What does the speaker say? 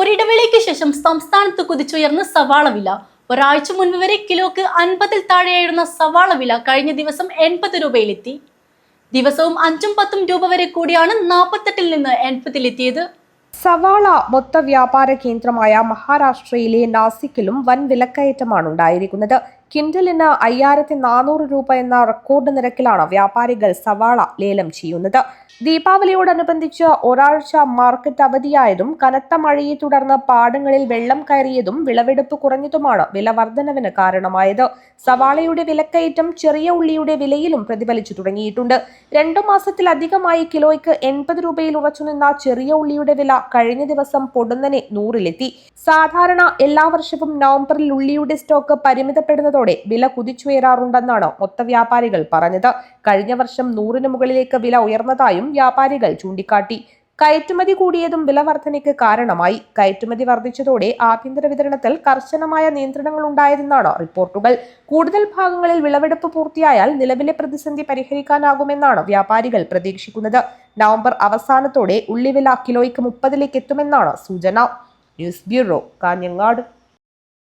ഒരിടവേളയ്ക്ക് ശേഷം സംസ്ഥാനത്ത് കുതിച്ചുയർന്ന സവാള വില. ഒരാഴ്ച മുൻപ് വരെ കിലോക്ക് അൻപതിൽ താഴെയായിരുന്ന സവാള വില കഴിഞ്ഞ ദിവസം എൺപത് രൂപയിലെത്തി. ദിവസവും അഞ്ചും പത്തും രൂപ വരെ കൂടിയാണ് നാൽപ്പത്തെട്ടിൽ നിന്ന് എൺപതിലെത്തിയത്. സവാള മൊത്ത വ്യാപാര കേന്ദ്രമായ മഹാരാഷ്ട്രയിലെ നാസിക്കിലും വൻ വിലക്കയറ്റമാണ് ഉണ്ടായിരിക്കുന്നത് കിൻഡലിന് അയ്യായിരത്തി നാനൂറ് രൂപ എന്ന റെക്കോർഡ് നിരക്കിലാണ് വ്യാപാരികൾ സവാള ലേലം ചെയ്യുന്നത്. ദീപാവലിയോടനുബന്ധിച്ച് ഒരാഴ്ച മാർക്കറ്റ് അവധിയായതും കനത്ത മഴയെ തുടർന്ന് പാടങ്ങളിൽ വെള്ളം കയറിയതും വിളവെടുപ്പ് കുറഞ്ഞതുമാണ് വില വർധനവിന് കാരണമായത്. സവാളയുടെ വിലക്കയറ്റം ചെറിയ ഉള്ളിയുടെ വിലയിലും പ്രതിഫലിച്ചു തുടങ്ങിയിട്ടുണ്ട്. രണ്ടു മാസത്തിലധികമായി കിലോയ്ക്ക് എൺപത് രൂപയിൽ ഉറച്ചുനിന്ന ചെറിയ ഉള്ളിയുടെ വില കഴിഞ്ഞ ദിവസം പൊടുന്നനെ നൂറിലെത്തി. സാധാരണ എല്ലാ വർഷവും നവംബറിൽ ഉള്ളിയുടെ സ്റ്റോക്ക് പരിമിതപ്പെടുന്നതോടെ വില കുതിച്ചുയരാറുണ്ടെന്നാണ് മൊത്ത വ്യാപാരികൾ പറഞ്ഞത്. കഴിഞ്ഞ വർഷം നൂറിന് മുകളിലേക്ക് വില ഉയർന്നതായും വ്യാപാരികൾ ചൂണ്ടിക്കാട്ടി. കയറ്റുമതി കൂടിയതും വില വർധനയ്ക്ക് കാരണമായി. കയറ്റുമതി വർദ്ധിച്ചതോടെ ആഭ്യന്തര വിതരണത്തിൽ കർശനമായ നിയന്ത്രണങ്ങൾ ഉണ്ടായതെന്നാണ് റിപ്പോർട്ടുകൾ. കൂടുതൽ ഭാഗങ്ങളിൽ വിളവെടുപ്പ് പൂർത്തിയായാൽ നിലവിലെ പ്രതിസന്ധി പരിഹരിക്കാനാകുമെന്നാണ് വ്യാപാരികൾ പ്രതീക്ഷിക്കുന്നത്. നവംബർ അവസാനത്തോടെ ഉള്ളിവില കിലോയ്ക്ക് മുപ്പതിലേക്ക് എത്തുമെന്നാണ് സൂചന. News bureau Kanhangad.